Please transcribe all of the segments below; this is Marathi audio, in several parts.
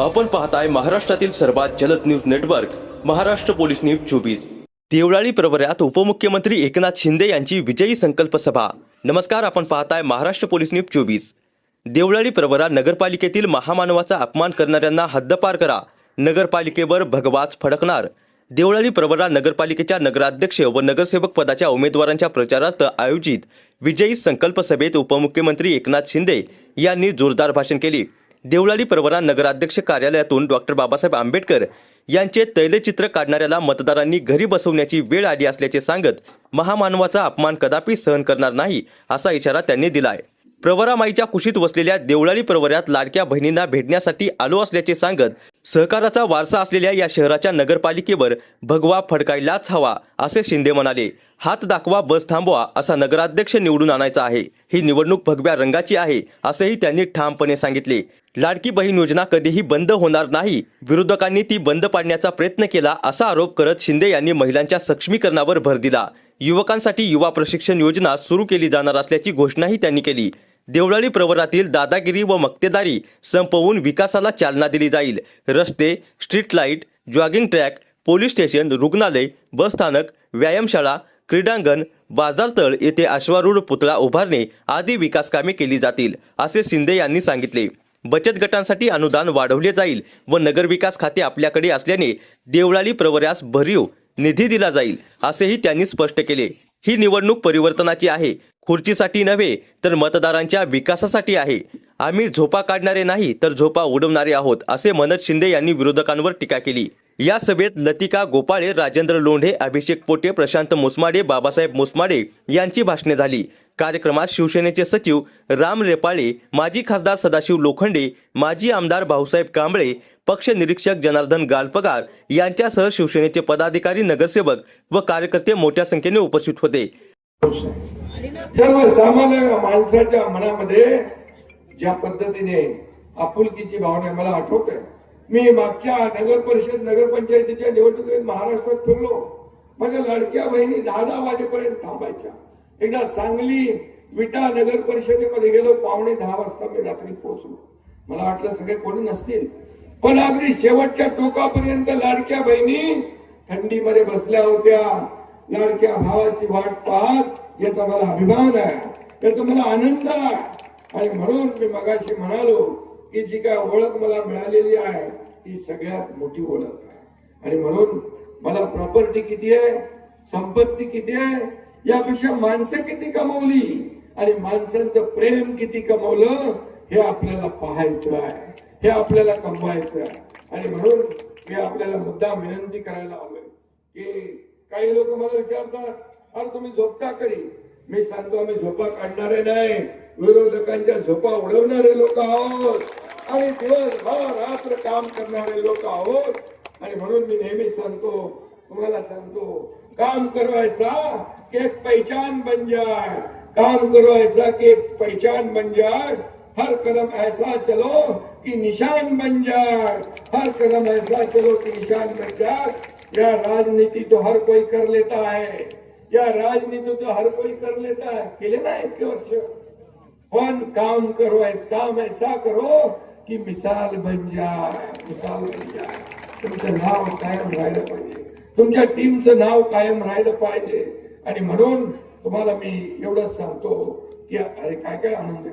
आपण पाहताय महाराष्ट्रातील सर्वात जलद news network Maharashtra police news चोवीस. देवळाली प्रवऱ्यात उपमुख्यमंत्री एकनाथ शिंदे यांची विजयी संकल्प सभा नमस्कार आपण पाहताय महाराष्ट्र पोलीस न्यूज चोवीस. देवळाली प्रवरा नगरपालिकेतील महामानवाचा अपमान करणाऱ्यांना हद्दपार करा. नगरपालिकेवर भगवाच फडकणार. देवळाली प्रवरा नगरपालिकेच्या नगराध्यक्ष व नगरसेवक पदाच्या उमेदवारांच्या प्रचारार्थ आयोजित विजयी संकल्प सभेत उपमुख्यमंत्री एकनाथ शिंदे यांनी जोरदार भाषण केले. देवळाली प्रवरा नगराध्यक्ष कार्यालयातून डॉक्टर बाबासाहेब आंबेडकर यांचे तैलचित्र काढणाऱ्याला मतदारांनी घरी बसवण्याची वेळ आली असल्याचे सांगत महामानवाचा अपमान कदापि सहन करणार नाही असा इशारा त्यांनी दिलाय. प्रवरामाईच्या कुशीत वसलेल्या देवळाली प्रवऱ्यात लाडक्या बहिणींना भेटण्यासाठी आलो असल्याचे सांगत सहकाराचा वारसा असलेल्या या शहराच्या नगरपालिकेवर भगवा फडकायलाच हवा असे शिंदे म्हणाले. हात दाखवा बस थांबवा असा नगराध्यक्ष निवडून आणायचा आहे. ही निवडणूक भगव्या रंगाची आहे असेही त्यांनी ठामपणे सांगितले. लाडकी बहीण योजना कधीही बंद होणार नाही विरोधकांनी ती बंद पाडण्याचा प्रयत्न केला असा आरोप करत शिंदे यांनी महिलांच्या सक्षमीकरणावर भर दिला. युवकांसाठी युवा प्रशिक्षण योजना सुरू केली जाणार असल्याची घोषणाही त्यांनी केली. देवळाली प्रवरातील दादागिरी व मक्तेदारी संपवून विकासाला चालना दिली जाईल. रस्ते street light jogging track police station रुग्णालय बसस्थानक व्यायामशाळा क्रीडांगण बाजारतळ येथे अश्वारूढ पुतळा उभारणे आदी विकास कामे केली जातील असे शिंदे यांनी सांगितले. बचत गटांसाठी अनुदान वाढवले जाईल व नगरविकास खाते आपल्याकडे असल्याने देवळाली प्रवऱ्यास भरीव निधी दिला जाईल असेही त्यांनी स्पष्ट केले. ही निवडणूक परिवर्तनाची आहे. खुर्चीसाठी नव्हे तर मतदारांच्या विकासासाठी आहे. आम्ही झोपा काढणारे नाही तर झोपा उडवणारे आहोत असे मनोज शिंदे यांनी विरोधकांवर टीका केली. या सभेत लतिका गोपाळे राजेंद्र लोंढे अभिषेक पोटे प्रशांत मुसमाडे बाबासाहेब मुसमाडे यांची भाषणे झाली. कार्यक्रमात शिवसेनेचे सचिव राम रेपाळे माजी खासदार सदाशिव लोखंडे माजी आमदार भाऊसाहेब कांबळे पक्ष निरीक्षक जनार्दन गालपगार यांच्यासह शिवसेनेचे पदाधिकारी नगरसेवक व कार्यकर्ते मोठ्या संख्येने उपस्थित होते. सर्वसामान्य माणसाच्या मनामध्ये ज्या पद्धतीने आपुलकीची भावना मला आठवत मी मागच्या नगर परिषद नगरपंचायतीच्या निवडणुकीत महाराष्ट्रात फिरलो. माझ्या लाडक्या बहिणी दहा दहा वाजेपर्यंत थांबायच्या. एकदा सांगली विटा नगर परिषदेमध्ये गेलो पावणे दहा वाजता मी रात्री पोहोचलो. मला वाटलं सगळे कोणी नसतील. पण अगदी शेवटच्या टोकापर्यंत लाडक्या बहिणी थंडीमध्ये बसल्या होत्या. लाडक्या भावाची वाट पाहत याचा मला अभिमान आहे याचा मला आनंद आहे. आणि म्हणून मी मगाशी म्हणालो की जी काय ओळख मला मिळालेली आहे ती सगळ्यात मोठी ओळख आहे. आणि म्हणून मला प्रॉपर्टी किती आहे संपत्ती किती आहे यापेक्षा माणसं किती कमवली आणि माणसांचं प्रेम किती कमवलं हे आपल्याला पाहायचं आहे हे आपल्याला कमवायचं आहे. आणि म्हणून मी आपल्याला मुद्दा विनंती करायला आलोय की काही लोक मला विचारतात अरे तुम्ही झोपता करी मी सांगतो आम्ही झोपा काढणारे नाही. विरोधकांच्या झोपा उडवणारे लोक आहोत. आणि दिवसभर रात्र काम करणारे लोक आहोत. आणि म्हणून मी नेहमी सांगतो तुम्हाला सांगतो काम करवायचा की एक पहचान बन जाए काम करवायचा की एक पहचान बन जाए हर कदम ऐसा चलो कि निशान बन जाए हर कदम ऐसा चलो कि निशान बन जाए या राजनीति तो हर कोई कर लेता है। या राजनीति तो हर कोई कर लेता है। केले ना इतके वर्ष? पण काम करो ऐस काम ऐसा करो की मिसाल बन जाए मिसाल बन जाए। तुमचं नाव कायम राहिलं पाहिजे। तुमच्या टीमचं नाव कायम राहिलं पाहिजे। आणि म्हणून तुम्हाला मी एवढंच सांगतो की अरे काय काय आनंद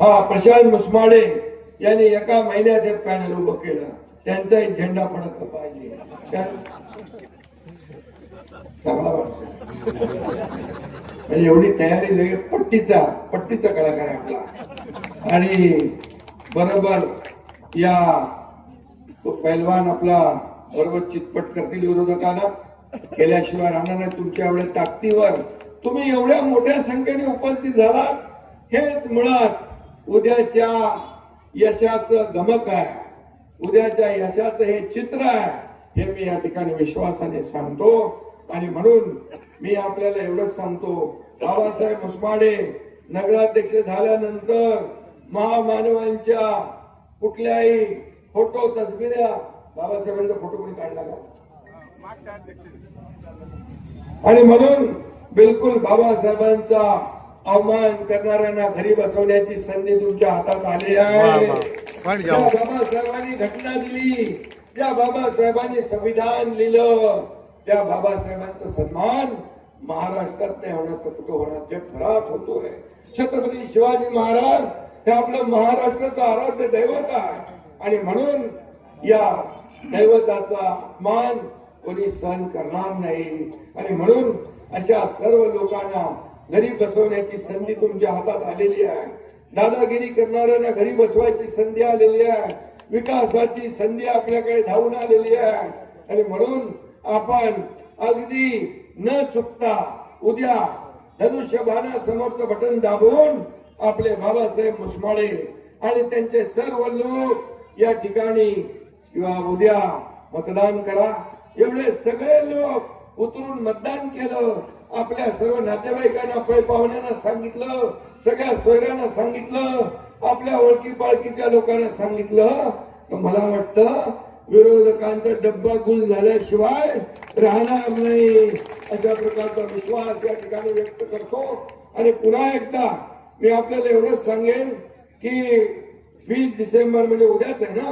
हा प्रशांत मुसमाडे यांनी एका महिन्यात हे पॅनल उभं केलं. त्यांचा एक झेंडा फडकला पाहिजे. चांगला म्हणजे एवढी तयारी लगेच पट्टीचा पट्टीचा कलाकार आपला. आणि बरोबर या तो पैलवान आपला बरोबर चितपट करतील विरोधकाला. केल्याशिवाय राहणार नाही. तुमच्या एवढ्या ताकदीवर तुम्ही एवढ्या मोठ्या संख्येने उपस्थित झालात. हेच मुळात उद्याच्या यशाचं गमक आहे. उद्याच्या यशाचं हे चित्र आहे हे मी या ठिकाणी विश्वासाने सांगतो. आणि म्हणून मी आपल्याला एवढंच सांगतो बाबासाहेब मुसमाडे नगराध्यक्ष झाल्यानंतर महामानवांच्या कुठल्याही फोटो तस्बिऱ्या बाबासाहेबांचा फोटो कोणी काढला का? आणि म्हणून बिलकुल बाबासाहेबांचा अवमान करणाऱ्यांना घरी बसवण्याची संधी तुमच्या हातात आली आहे. ज्या बाबासाहेबांनी घटना दिली ज्या बाबासाहेबांनी संविधान लिहिलं त्या बाबासाहेबांचा सन्मान महाराष्ट्रात नाही होणार तर कुठं होणार? जगभरात होतोय. छत्रपती शिवाजी महाराज हे आपलं महाराष्ट्राचं आराध्य दैवत आहे. आणि म्हणून या दैवताचा मान कोणी सहन करणार नाही. आणि म्हणून अशा सर्व लोकांना घरी बसवण्याची संधी तुमच्या हातात आलेली आहे. दादागिरी करणाऱ्यांना घरी बसवायची संधी आलेली आहे. विकासाची संधी आपल्याकडे धावून आलेली आहे. आणि म्हणून आपण अगदी न चुकता उद्या धनुष्यबाणा समोरचं बटन दाबून आपले बाबासाहेब मुसमाळे आणि त्यांचे सर्व लोक या ठिकाणी किंवा उद्या मतदान करा. एवढे सगळे लोक उतरून मतदान केलं. आपल्या सर्व नातेवाईकांना पै पाहुण्यांना सांगितलं. सगळ्या सोयऱ्यांना सांगितलं. आपल्या ओळखी पाळखीच्या लोकांना सांगितलं. तर मला वाटतं विरोधकांचा डब्बा गुल झाल्याशिवाय राहणार नाही. अशा प्रकारचा विश्वास या ठिकाणी व्यक्त करतो. आणि पुन्हा एकदा मी आपल्याला एवढंच सांगेन की वीस डिसेंबर म्हणजे उद्याच आहे ना?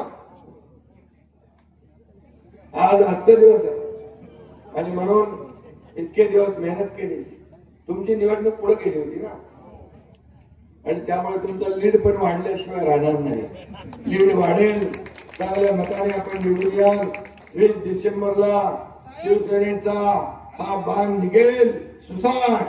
आज आजचा दिवस आहे. आणि म्हणून इतके दिवस मेहनत केली. तुमची निवडणूक पुढे केली होती ना? आणि त्यामुळे तुमचा लीड पण वाढल्याशिवाय राहणार नाही. लीड वाढेल चांगल्या मताने आपण निवडूया वीस डिसेंबरला शिवसेनेचा हा बाण निघेल सुसाट.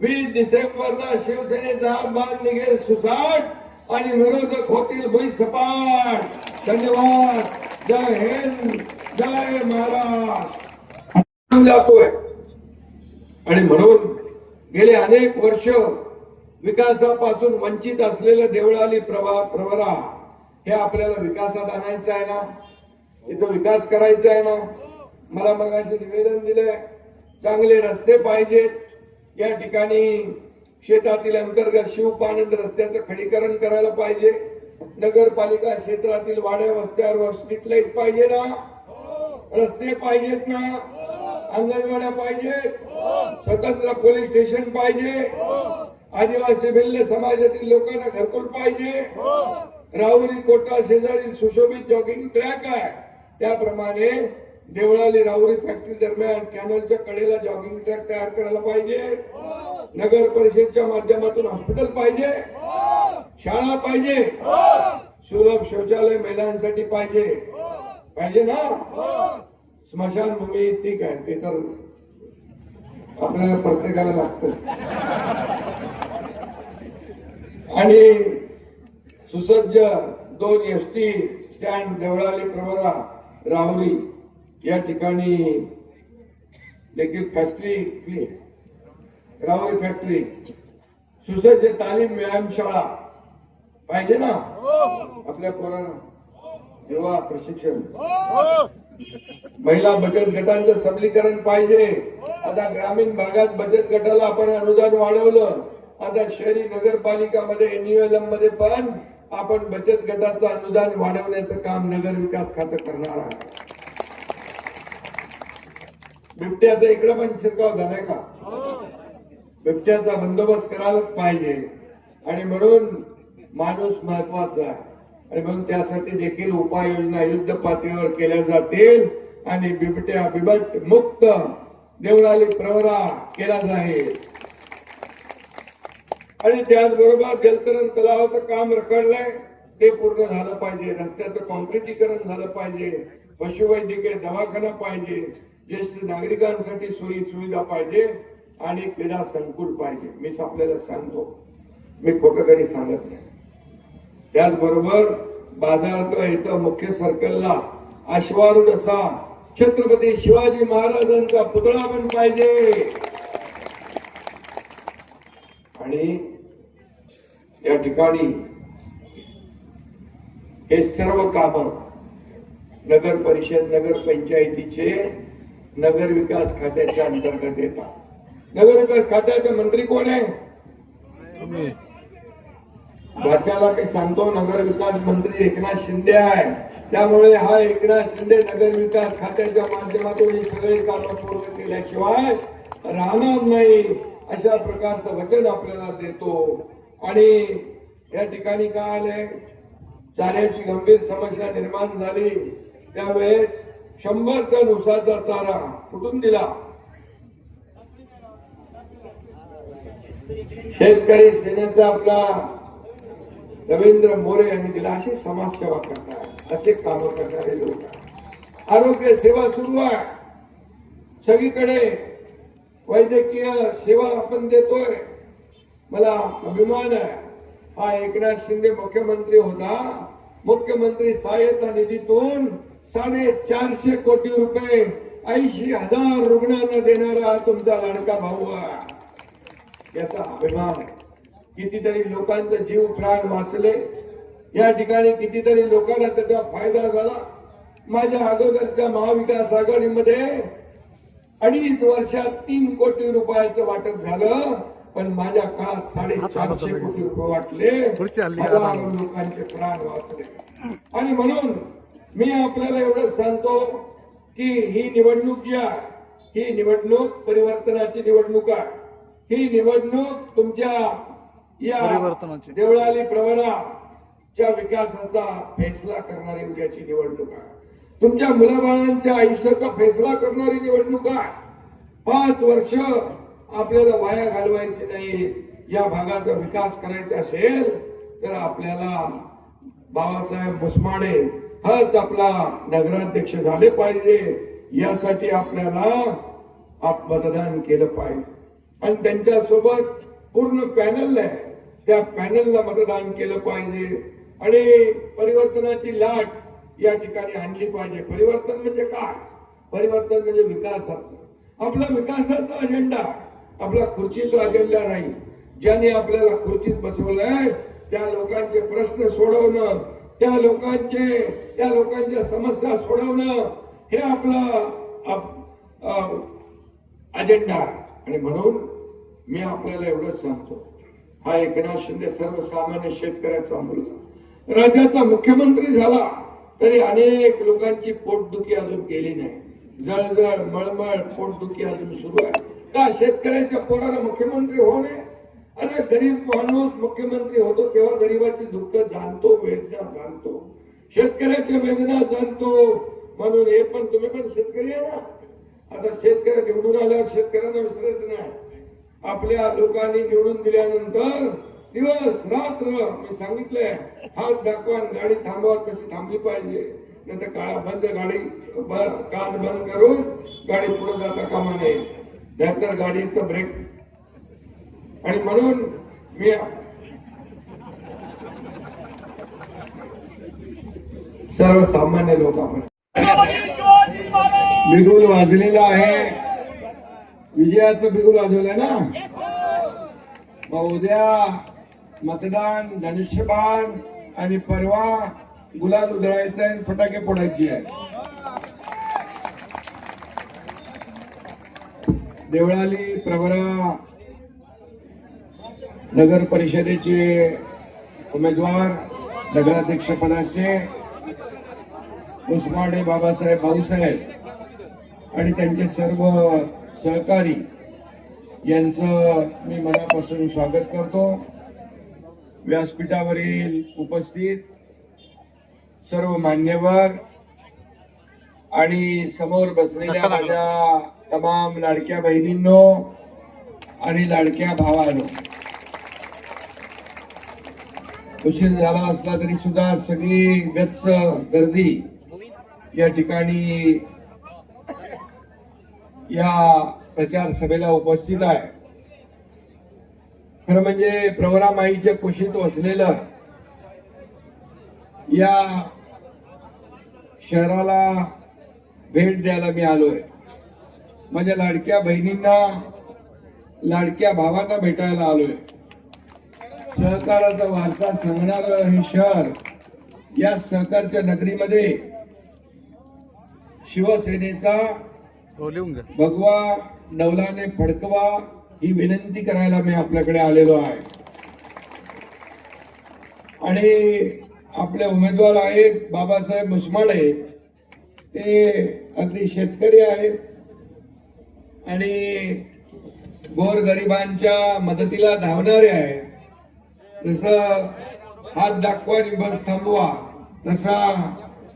वीस डिसेंबरला शिवसेनेचा हा बाण निघेल सुसाट आणि विरोधक होतील भुई सपाट धन्यवाद. जय हिंद. जय महाराष्ट्र. जातोय आणि म्हणून गेले अनेक वर्ष विकासापासून वंचित असलेलं देवळाली प्रभा प्रवरा हे आपल्याला विकासात आणायचं आहे ना? इथं विकास करायचा आहे ना? मला मग निवेदन दिलंय चांगले रस्ते पाहिजेत. या ठिकाणी शेतातील अंतर्गत शिवपानंद रस्त्याचं खडीकरण करायला पाहिजे. नगरपालिका क्षेत्रातील वाड्या वस्त्यावर स्ट्रीट लाइट पाहिजे ना? रस्ते पाहिजेत ना? अंगणवाड्या पाहिजे स्वतंत्र पोलीस स्टेशन पाहिजे आदिवासी भिल्ल समाजातील लोकांना घरकुल पाहिजे राहुरी कोटा शेजारी सुशोभित जॉगिंग ट्रॅक आहे. त्याप्रमाणे देवळाली राहुरी फॅक्टरी दरम्यान कॅनलच्या कडेला जॉगिंग ट्रॅक तयार करायला पाहिजे. नगर परिषदच्या माध्यमातून हॉस्पिटल पाहिजे. शाळा पाहिजे. सुलभ शौचालय महिलांसाठी पाहिजे. पाहिजे ना? स्मशानभूमी ठीक आहे ते तर आपल्याला प्रत्येकाला लागतं आणि सुसज्ज दोन S T stand Deolali Pravara Rahuri या ठिकाणी देखील फॅक्टरी राहुरी फॅक्टरी सुसज्ज तालीम व्यायामशाळा पाहिजे ना? आपल्या पोरांना. जेव्हा प्रशिक्षण. महिला बचत गटांचं सबलीकरण पाहिजे. आता ग्रामीण भागात बचत गटाला आपण अनुदान वाढवलं. आता शहरी नगरपालिकामध्ये एनयूएलएममध्ये पण आपण बचत गटाचं अनुदान वाढवण्याचं काम नगर विकास खातं करणार आहे बिबट्याचा इकडे पण शिरकाव झालाय का? बिबट्याचा बंदोबस्त करायलाच पाहिजे. आणि म्हणून माणूस महत्त्वाचा आहे. आणि म्हणून त्यासाठी देखील उपाययोजना युद्ध पातळीवर केल्या जातील आणि बिबट्या बिबट मुक्त देवळाली प्रवरा केला जाईल. आणि त्याचबरोबर जलतरण तलावाचं काम रखडलंय ते पूर्ण झालं पाहिजे. रस्त्याचं कॉन्क्रिटीकरण झालं पाहिजे. पशुवैद्यकीय दवाखाना पाहिजे. ज्येष्ठ नागरिकांसाठी सोयी सुविधा पाहिजे आणि क्रीडा संकुल पाहिजे. मीच आपल्याला सांगतो. मी खोटं काही सांगत नाही. त्याचबरोबर बाजारातला इथं मुख्य सर्कलला आश्वारून असा छत्रपती शिवाजी महाराजांचा पुतळा पण पाहिजे. आणि या ठिकाणी हे सर्व काम नगर परिषद नगर पंचायतीचे नगर विकास खात्याच्या अंतर्गत येतात. नगर विकास खात्याचे मंत्री कोण आहे? राज्याला काही सांगतो नगर विकास मंत्री एकनाथ शिंदे आहे. त्यामुळे हा एकनाथ शिंदे नगर विकास खात्याच्या माध्यमातून ही सगळी कामं पूर्ण केल्याशिवाय राहणार नाही. अशा प्रकारचं वचन आपल्याला देतो. आणि या ठिकाणी काय आलंय? चाऱ्याची गंभीर समस्या निर्माण झाली. त्यावेळेस शंभर टन उसाचा चारा कुठून दिला? शेतकरी सेनेचा आपला रवींद्र मोरे यांनी दिला अशी समाजसेवा करतात असे काम करणारे लोक आहेत. आरोग्य सेवा सुरू आहे. सगळीकडे वैद्यकीय सेवा आपण देतोय. मला अभिमान आहे. हा एकनाथ शिंदे मुख्यमंत्री होता. मुख्यमंत्री सहाय्यता निधीतून साडे चारशे कोटी रुपये ऐंशी हजार रुग्णांना देणारा तुमचा लाडका भाऊ आहे. याचा अभिमान आहे. कितीतरी लोकांचे जीव प्राण वाचले. या ठिकाणी कितीतरी लोकांना त्याचा फायदा झाला. माझ्या अगोदरच्या महाविकास आघाडीमध्ये अडीच वर्षात तीन कोटी रुपयाचं वाटप झालं. पण माझ्या काळात साडेचारशे कोटी रुपये वाटले? लोकांचे प्राण वाचले. आणि म्हणून मी आपल्याला एवढं सांगतो की ही निवडणूक जी आहे ही निवडणूक परिवर्तनाची निवडणूक आहे. ही निवडणूक तुमच्या या परिवर्तनाची. देवळाली प्रवराच्या विकासाचा फैसला करणारी उद्याची निवडणूक आहे. तुमच्या मुलाबाळांच्या आयुष्याचा फैसला करणारी निवडणूक आहे. पाच वर्ष आपल्याला वाया घालवायची नाही. या भागाचा विकास करायचा असेल तर आपल्याला बाबासाहेब मुसमाडे हाच आपला नगराध्यक्ष झाले पाहिजे. यासाठी आपल्याला आप मतदान केलं पाहिजे. आणि त्यांच्यासोबत पूर्ण पॅनल आहे. त्या पॅनलला मतदान केलं पाहिजे. आणि परिवर्तनाची लाट या ठिकाणी आणली पाहिजे. परिवर्तन म्हणजे काय? परिवर्तन म्हणजे विकासाचं. आपला विकासाचा अजेंडा आपला खुर्चीचा अजेंडा नाही. ज्यांनी आपल्याला खुर्चीत बसवलंय त्या लोकांचे प्रश्न सोडवणं त्या लोकांचे त्या लोकांच्या समस्या सोडवणं हे आपला अजेंडा आणि म्हणून मी आपल्याला एवढंच सांगतो. हा एकनाथ शिंदे सर्वसामान्य शेतकऱ्याचा मुलगा. राज्याचा मुख्यमंत्री झाला तरी अनेक लोकांची पोटदुखी अजून केली नाही. जळजळ मळमळ पोटदुखी अजून सुरू आहे. का शेतकऱ्याच्या पोराला मुख्यमंत्री होऊ नये? अरे गरीब माणूस मुख्यमंत्री होतो तेव्हा गरीबाची दुःख जाणतो वेदना जाणतो. शेतकऱ्याच्या वेदना जाणतो. म्हणून हे पण तुम्ही पण शेतकरी आहे ना? आता शेतकरी निवडून आल्यावर शेतकऱ्यांना विसरायचं नाही. आपल्या लोकांनी निवडून दिल्यानंतर दिवस रात्र मी सांगितलंय हात दाखवा गाडी थांबवा तशी थांबली पाहिजे. नंतर काळा बंद गाडी कान बंद करून गाडी पुढे जाता कामा नये. नाहीतर गाडीचं ब्रेक. आणि म्हणून मी सर्वसामान्य लोक आपण बिगुल वाजलेला आहे. विजयाचं बिगुल वाजवलंय ना? मग उद्या मतदान धनुष्यबाण आणि परवा गुलाल उधळायचा आणि फटाके फोडायची आहे देवळाली प्रवरा नगर परिषदेचे उमेदवार नगराध्यक्ष पदाचे उस्माडे बाबासाहेब भाऊसाहेब आणि त्यांचे सर्व सहकारी यांचं मी मनापासून स्वागत करतो. व्यासपीठावरील उपस्थित सर्व मान्यवर आणि समोर बसलेल्या माझ्या तमाम लाडक्या बहिणींनो आणि लाडक्या भावांनो. उशीर झाला असला तरी सुद्धा सगळी गच्च गर्दी या ठिकाणी या प्रचार सभेला उपस्थित आहे. खरं म्हणजे प्रवरा माईच्या कुशीत वसलेलं या शहराला भेट द्यायला मी आलोय. माझ्या लाडक्या बहिणींना लाडक्या भावांना भेटायला आलोय. सहकाराचा वारसा सांगणार हे शहर या सहकारच्या नगरीमध्ये शिवसेनेचा हो लिहून घ्या. भगवा नवलाने फडकवा ही विनंती करायला मी आपल्याकडे आलेलो आहे. आणि आपले उमेदवार आहेत बाबासाहेब मुसमाडे ते अगदी शेतकरी आहेत. आणि गोरगरिबांच्या मदतीला धावणारे आहेत. जसं हात दाखवा आणि बस थांबवा तसा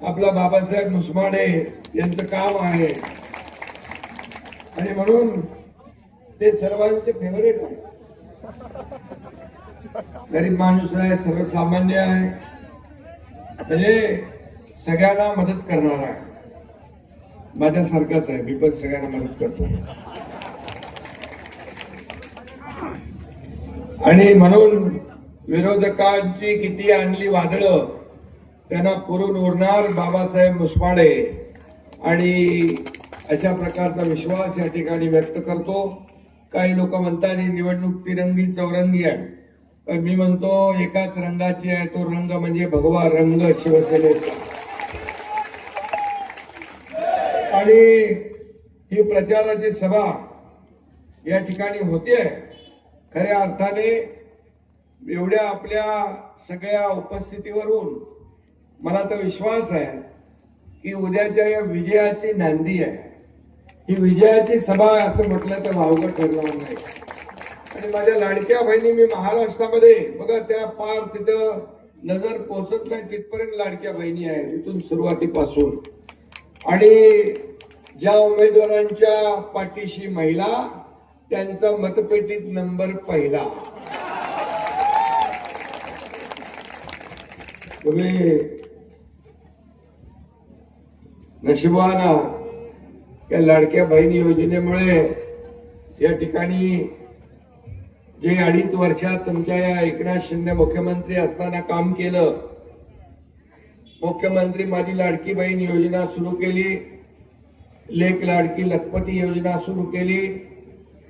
आपला बाबासाहेब मुसमाडे यांचं काम आहे. आणि म्हणून ते सर्वांचे फेवरेट आहे. गरीब माणूस आहे सर्वसामान्य आहे. म्हणजे सगळ्यांना मदत करणार आहे. माझ्यासारखाच आहे मी पण सगळ्यांना मदत करतो. आणि म्हणून विरोधकांची किती आणली वादळं त्यांना पुरून उरणार बाबासाहेब मुसपाडे आणि अशा प्रकारचा विश्वास या ठिकाणी व्यक्त करतो. काही लोक म्हणतात ही निवडणूक तिरंगी चौरंगी आहे. पण मी म्हणतो एकाच रंगाची आहे तो रंग म्हणजे भगवा रंग शिवसेनेचा. आणि ही प्रचाराची सभा या ठिकाणी होते. खऱ्या अर्थाने एवढ्या आपल्या सगळ्या उपस्थितीवरून मला तर विश्वास आहे की उद्याच्या या विजयाची नांदी आहे. ही विजयाची सभा असं म्हटलं तर वावगं ठरणार नाही. आणि माझ्या लाडक्या बहिणी मी महाराष्ट्रामध्ये बघा त्या पार तिथं नजर पोचत नाही तिथपर्यंत लाडक्या बहिणी आहेत इथून सुरुवातीपासून. आणि ज्या उमेदवारांच्या पाठीशी महिला त्यांचा मतपेटीत नंबर पहिला. तुम्ही नशिबाना या लाडक्या बहिणी योजनेमुळे या ठिकाणी जे अडीच वर्षात तुमच्या या एकनाथ शिंदे मुख्यमंत्री असताना काम केलं मुख्यमंत्री माझी लाडकी बहीण योजना सुरू केली लेख लाडकी लखपती योजना सुरू केली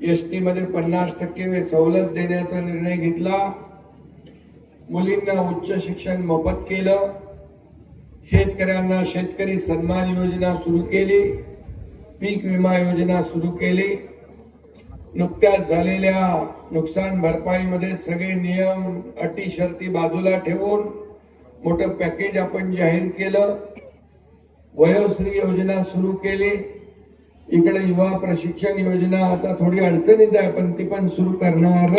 एस टी मध्ये पन्नास टक्के सवलत देण्याचा निर्णय घेतला मुलींना उच्च शिक्षण मोफत केलं शेतकऱ्यांना शेतकरी सन्मान योजना सुरू केली पीक विमा योजना सुरू केली. नुकत्याच झालेल्या नुकसान भरपाईमध्ये सगळे नियम अटी शर्ती बाजूला ठेवून मोठं पॅकेज आपण जाहीर केलं. वयोश्री योजना सुरू केली. इकडे युवा प्रशिक्षण योजना आता थोडी अडचणीत आहे पण ती पण सुरू करणार.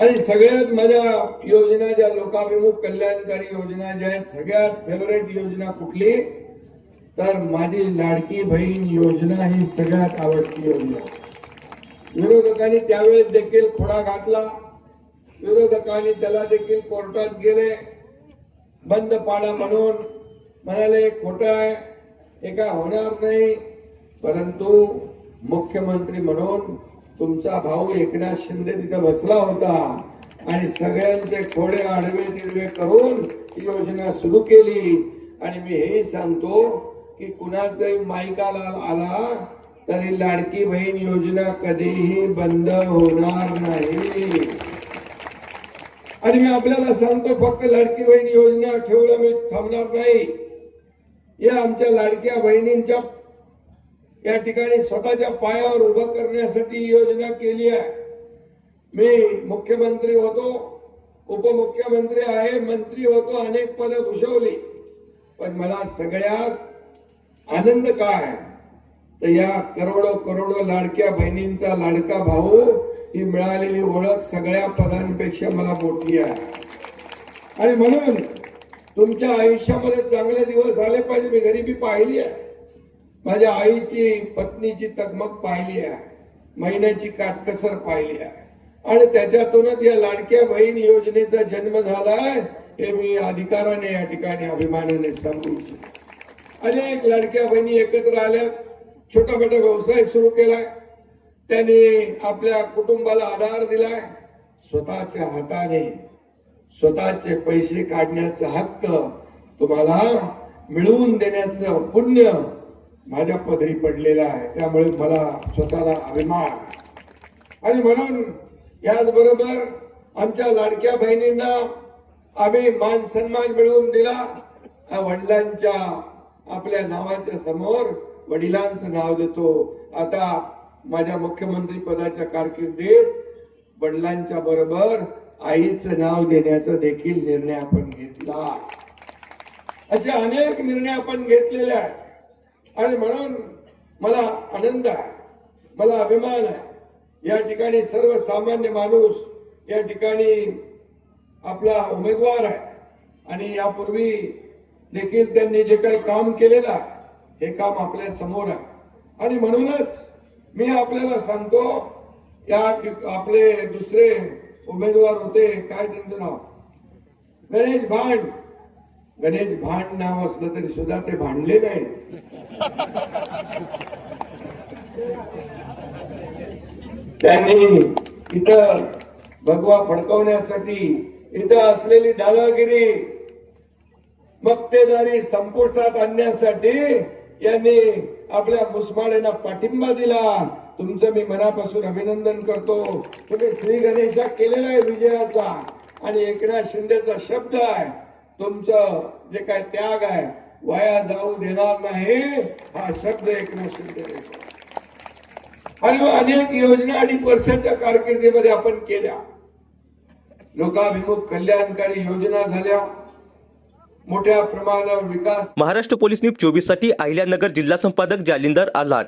आणि सगळ्यात माझ्या योजना ज्या लोकाभिमुख कल्याणकारी योजना ज्या आहेत सगळ्यात फेवरेट योजना कुठली? तर माझी लाडकी बहीण योजना ही सगळ्यात आवडती योजना. विरोधकांनी त्यावेळेस देखील खोडा घातला. विरोधकांनी त्याला देखील कोर्टात गेले. बंद पाडा म्हणून म्हणाले खोटं आहे. हे काय होणार नाही. परंतु मुख्यमंत्री म्हणून तुमचा भाऊ एकनाथ शिंदे तिथे बसला होता आणि सगळ्यांचे खोडे आडवे तिडवे करून ही योजना सुरू केली. आणि मी हेही सांगतो की कुणाचाही माईकाला आला तरी लाडकी बहीण योजना कधीही बंद होणार नाही. आणि मी आपल्याला सांगतो फक्त लाडकी बहीण योजना ठेवलं मी थांबणार नाही. या आमच्या लाडक्या बहिणींच्या या ठिकाणी स्वतःच्या पायावर उभं करण्यासाठी योजना केली आहे. मी मुख्यमंत्री होतो उपमुख्यमंत्री आहे मंत्री होतो अनेक पदं भूषवली. पण मला सगळ्यात आनंद काय? तर या करोडो करोडो लाडक्या बहिणींचा लाडका भाऊ ही मिळालेली ओळख सगळ्या पदांपेक्षा मला मोठी आहे. आणि म्हणून तुमच्या आयुष्यामध्ये चांगले दिवस आले पाहिजे मी गरिबी पाहिली आहे. माझ्या आईची पत्नीची तगमग पाहिली आहे. महिन्याची काटकसर पाहिली आहे. आणि त्याच्यातूनच या लाडक्या बहीण योजनेचा जन्म झालाय हे मी अधिकाराने या ठिकाणी अभिमानाने सांगू इच्छितो. अनेक लाडक्या बहिणी एकत्र आल्या छोटा मोठा व्यवसाय सुरू केलाय त्यांनी आपल्या कुटुंबाला आधार दिलाय. स्वतःच्या हाताने स्वतःचे पैसे काढण्याचा हक्क तुम्हाला मिळवून देण्याचं पुण्य माझ्या पदरी पडलेलं आहे. त्यामुळे मला स्वतःला अभिमान. आणि म्हणून याचबरोबर आमच्या लाडक्या बहिणींना आम्ही मान सन्मान मिळवून दिला. वडिलांच्या आपल्या नावाच्या समोर वडिलांचं नाव देतो. आता माझ्या मुख्यमंत्री पदाच्या कारकिर्दीत वडिलांच्या बरोबर आईचं नाव देण्याचा देखील निर्णय आपण घेतला. असे अनेक निर्णय आपण घेतलेले आहेत. आणि म्हणून मला आनंद आहे मला अभिमान आहे. या ठिकाणी सर्वसामान्य माणूस या ठिकाणी आपला उमेदवार आहे. आणि यापूर्वी देखील त्यांनी जे काही काम केलेलं आहे हे काम आपल्यासमोर आहे. आणि म्हणूनच मी आपल्याला सांगतो या आपले दुसरे उमेदवार होते काय त्यांचं नाव? गणेश भांड. गणेश भांड नाव असलं तरी सुद्धा ते भांडले नाही. त्यांनी इथं भगवा फडकवण्यासाठी इथं असलेली दादागिरी मक्तेदारी संपुष्टात आणण्यासाठी यांनी आपल्या मुसमाडेला पाठिंबा दिला. तुमचं मी मनापासून अभिनंदन करतो. तुम्ही श्री गणेशा केलेला आहे विजयाचा आणि एकनाथ शिंदेचा शब्द आहे. तुमचं जे काय त्याग आहे वाया जाऊ देणार नाही हा शब्द एकनाथ शिंदे आणि अनेक योजना अडीच वर्षाच्या कारकिर्दीमध्ये आपण केल्या. लोकाभिमुख कल्याणकारी योजना झाल्या. मोठ्या प्रमाणावर विकास महाराष्ट्र पोलीस न्यूज चोवीससाठी अहिल्यानगर जिल्हा संपादक जालिंदर आलाट